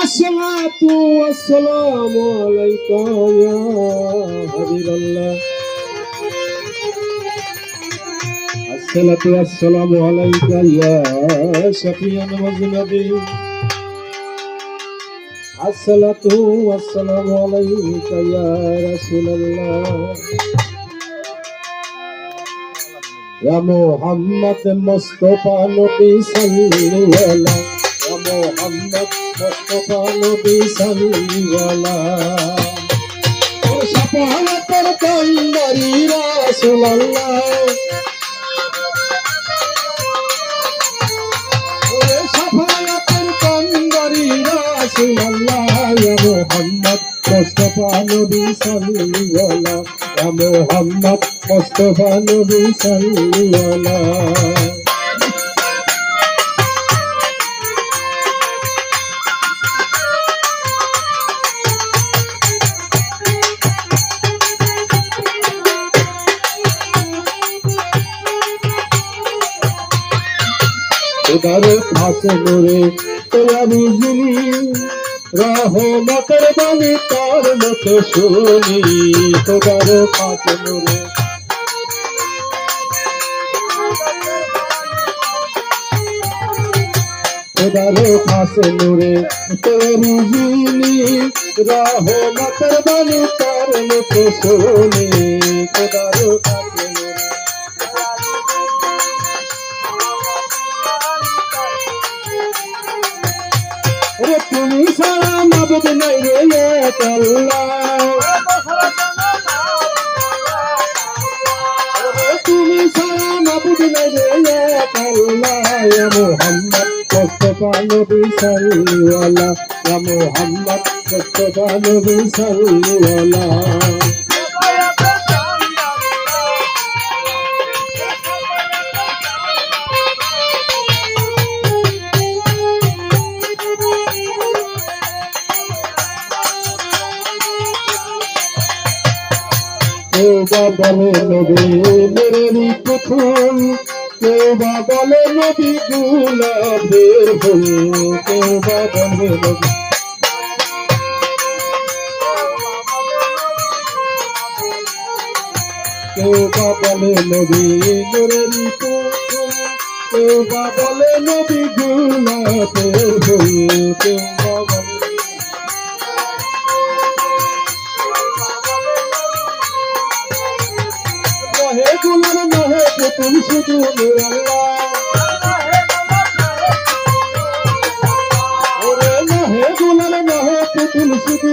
আসসালাতু আসসালামু আলাইকা ইয়া হাবিবাল্লাহ আসসালাতু আসসালামু আলাইকা ইয়া শাফিয়ান মাজনাবি আসসালাতু আসসালামু আলাইকা ইয়া রাসূলুল্লাহ। Ya Muhammad Mustafa Nabi sallallahu Ya Muhammad Mustafa Nabi sallallahu সফলতার কন্দরি Allah, সফলতার কন্দরি রাসুলাল্লাহ মোহাম্মদ মোস্তফা নবী সাল্লাল্লাহ মোহাম্মদ মোস্তফা নবী সাল্লাল্লাহ খোদার আছে মোরে তোলা বিজলি রহমতের বাণী তার মতো শুনি তোমার পাঁচ নূরে। খোদারে কাছে নুরে, তোরি জিনি রহমতের বাণী তার মুখে শুনি খোদারে কাছে নুরে। তুমি সা মাবুদ নাই রে তুমি সারা মাবুদ নাই রে এক মোহাম্মদ মুহাম্মদ নবী সাল্লাল্লাহ মুহাম্মদ কেউ বা বলে নবী মেরেরই প্রথম, কেউ বা বলে নবী গুলাবের ফুল, কেউ বা বলে নবী। কেউ বা বলে নবী মেরেরই প্রথম, কেউ বা বলে নবী গুলাবের পুতুল শুধু আল্লাহ ওরে নহে গুলার নহে পুতুল শুধু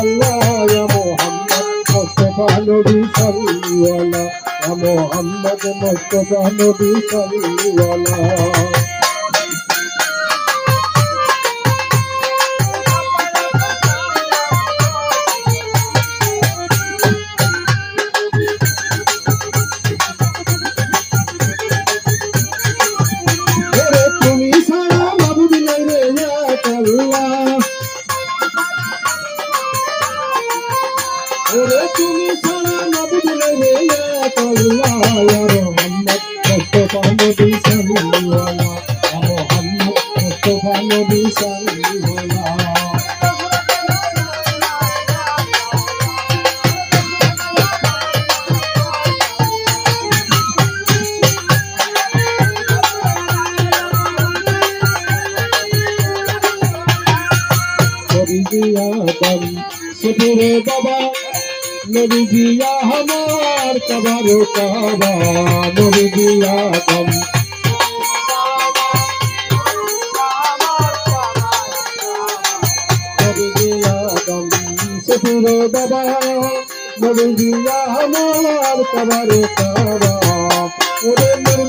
আল্লাহ ইয়া মোহাম্মদ মুস্তাফা নবী সাল্লাল্লাহ ইয়া মোহাম্মদ মুস্তাফা নবী সাল্লাল্লাহ নবী সাল্লাল্লাহ ইয়া নবী সাল্লাল্লাহ নবীজি আমার কবার কাবা নবীজি আদম সুপুরে বাবা নবীজি আমার কবার কাবা। ওরে মোর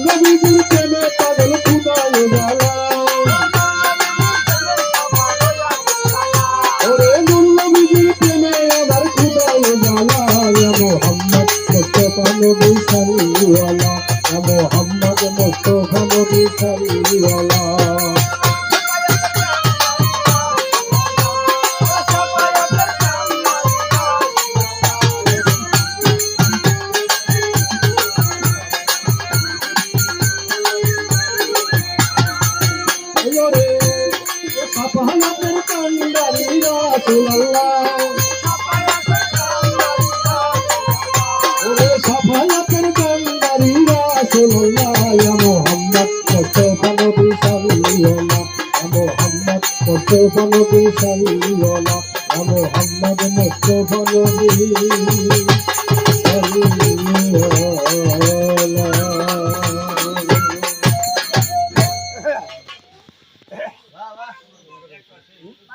মুহাম্মদ মুস্তাফা নবী সাল্লাল্লাহ রে মুস্তাফা নবী সাল্লাল্লাহ